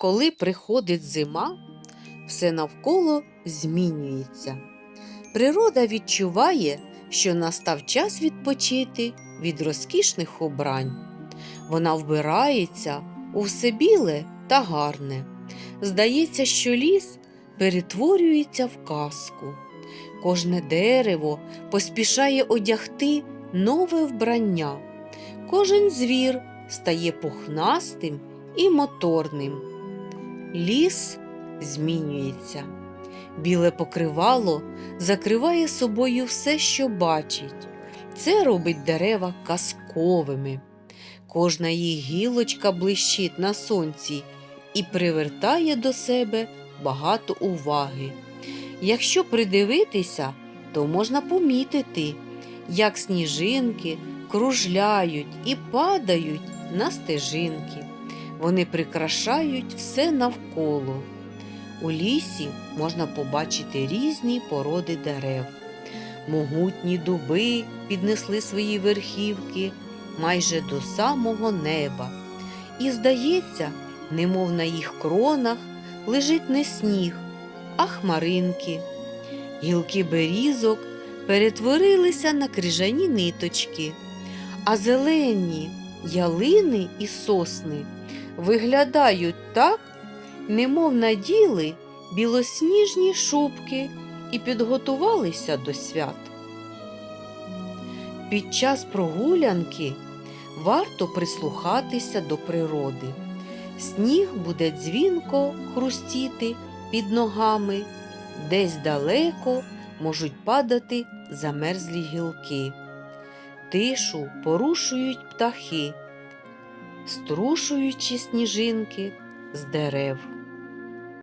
Коли приходить зима, все навколо змінюється. Природа відчуває, що настав час відпочити від розкішних обрань. Вона вбирається у все біле та гарне. Здається, що ліс перетворюється в казку. Кожне дерево поспішає одягти нове вбрання. Кожен звір стає пухнастим і моторним. Ліс змінюється. Біле покривало закриває собою все, що бачить. Це робить дерева казковими. Кожна їх гілочка блищить на сонці і привертає до себе багато уваги. Якщо придивитися, то можна помітити, як сніжинки кружляють і падають на стежинки. Вони прикрашають все навколо. У лісі можна побачити різні породи дерев. Могутні дуби піднесли свої верхівки майже до самого неба. І, здається, немов на їх кронах лежить не сніг, а хмаринки. Гілки берізок перетворилися на крижані ниточки, а зелені ялини і сосни виглядають так, немов наділи білосніжні шубки і підготувалися до свят. Під час прогулянки варто прислухатися до природи. Сніг буде дзвінко хрустіти під ногами, десь далеко можуть падати замерзлі гілки. Тишу порушують птахи, струшуючи сніжинки з дерев.